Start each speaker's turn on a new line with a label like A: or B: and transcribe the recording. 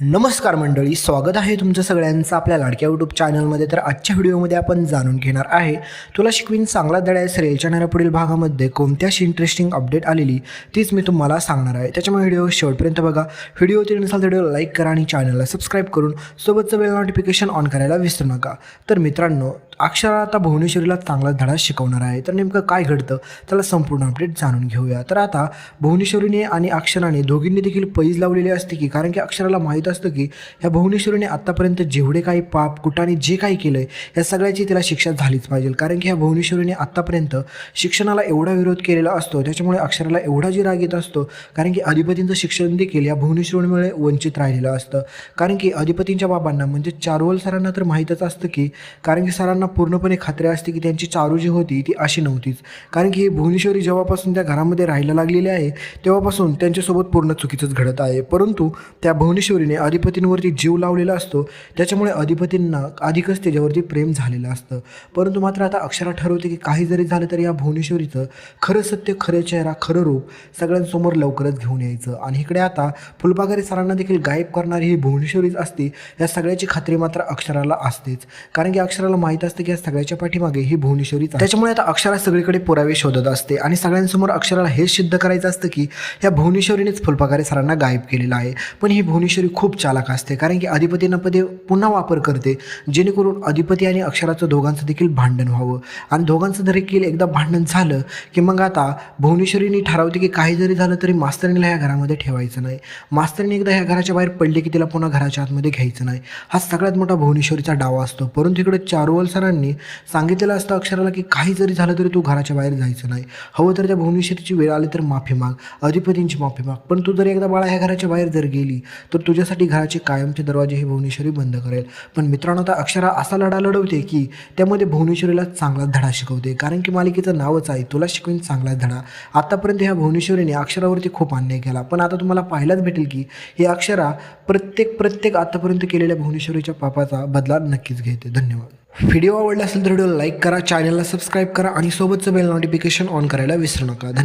A: नमस्कार मंडळी स्वागत आहे तुमचं सगळ्यांचं आपल्या लाडक्या यूट्यूब चॅनलमध्ये तर आजच्या व्हिडिओमध्ये आपण जाणून घेणार आहे तुला शिकवीन चांगला धडा या सिरियल चॅनल पुढील भागामध्ये कोणत्याशी इंटरेस्टिंग अपडेट आलेली तीच मी तुम्हाला सांगणार आहे. त्याच्यामुळे व्हिडिओ शेवटपर्यंत बघा. व्हिडिओ ते नसाल तर व्हिडिओ लाईक करा आणि चॅनलला सबस्क्राईब करून सोबतचं बेल नोटिफिकेशन ऑन करायला विसरू नका. तर मित्रांनो अक्षरा आता भुवनेश्वरीला चांगला धडा शिकवणार आहे. तर नेमकं काय घडतं? त्याला संपूर्ण अपडेट जाणून घेऊया. तर आता भुवनेश्वरीने आणि अक्षराने दोघींनी देखील पैज लावलेली असते की कारण की अक्षराला माहीत असतं की ह्या भुवनेश्वरीने आत्तापर्यंत जेवढे काही पाप कुटाने जे काही केलं आहे या सगळ्याची तिला शिक्षा झालीच पाहिजे. कारण की ह्या भुवनेश्वरीने आत्तापर्यंत शिक्षणाला एवढा विरोध केलेला असतो त्याच्यामुळे अक्षराला एवढा जी राग येत असतो कारण की अधिपतींचं शिक्षण देखील या भुवनेश्वरीमुळे वंचित राहिलेलं असतं. कारण की अधिपतींच्या बाबांना म्हणजे चारोल सरांना तर माहीतच असतं की कारण की सरांना पूर्णपणे खात्री असते की त्यांची चारू जी होती ती अशी नव्हतीच. कारण की ही भुवनेश्वरी जेव्हापासून त्या घरामध्ये राहायला लागलेली आहे तेव्हापासून त्यांच्यासोबत पूर्ण चुकीचंच घडत आहे. परंतु त्या भुवनेश्वरीने अधिपतींवरती जीव लावलेला असतो. त्याच्यामुळे अधिपतींना अधिकच त्याच्यावरती प्रेम झालेलं असतं. परंतु मात्र आता अक्षरा ठरवते की काही जरी झालं तरी या भुवनेश्वरीचं खरं सत्य खरं चेहरा खरं रूप सगळ्यांसमोर लवकरच घेऊन यायचं. आणि इकडे आता फुलबागारी सरांना देखील गायब करणारी ही भुवनेश्वरीच असते या सगळ्याची खात्री मात्र अक्षराला असतेच. कारण की अक्षराला माहीत असतं की सगळ्याच्या पाठीमागे ही भुवनेश्वरीच त्याच्यामुळे आता अक्षरा सगळीकडे पुरावे शोधत असते आणि सगळ्यांसमोर अक्षराला हेच सिद्ध करायचं असतं की ह्या भुवनेश्वरीनेच फुलपागारे सरांना गायब केलेलं आहे. पण ही भुवनेश्वरी खूप चालाक असते कारण की अधिपतींना पदे पुन्हा वापर करते जेणेकरून अधिपती आणि अक्षराचं दोघांचं देखील भांडण व्हावं. आणि दोघांचं देखील एकदा भांडण झालं की मग आता भुवनेश्वरीने ठरवते की काही जरी झालं तरी मास्तरीला ह्या घरामध्ये ठेवायचं नाही. मास्तरीने एकदा ह्या घराच्या बाहेर पडले की तिला पुन्हा घराच्या आतमध्ये घ्यायचं नाही. हा सगळ्यात मोठा भुवनेश्वरीचा डावा असतो. परंतु इकडे चारुवल सरांनी सांगितलेलं असतं अक्षराला की काही जरी झालं तरी तू घराच्या बाहेर जायचं नाही. हवं तर त्या भुवनेश्वरीची वेळ आली तर माफी माग अधिपतींची माफी माग. पण तू जर एकदा बाळा ह्या घराच्या बाहेर जर गेली तर तुझ्यासाठी घराचे कायमचे दरवाजे हे भुवनेश्वरी बंद करेल. पण मित्रांनो आता अक्षरा असा लढा लढवते की त्यामध्ये भुवनेश्वरीला चांगला धडा शिकवते. कारण की मालिकेचं नावच आहे तुला शिकवीन चांगला धडा. आतापर्यंत ह्या भुवनेश्वरीने अक्षरावरती खूप अन्याय केला. पण आता तुम्हाला पाहायलाच भेटेल की ही अक्षरा प्रत्येक प्रत्येक आतापर्यंत केलेल्या भुवनेश्वरीच्या पापाचा बदला नक्कीच घेते. धन्यवाद. व्हिडिओ आवडला असेल तर व्हिडिओ लाईक करा चॅनलला सबस्क्राईब करा आणि सोबतचं बेल नोटिफिकेशन ऑन करायला विसरू नका. धन्यवाद.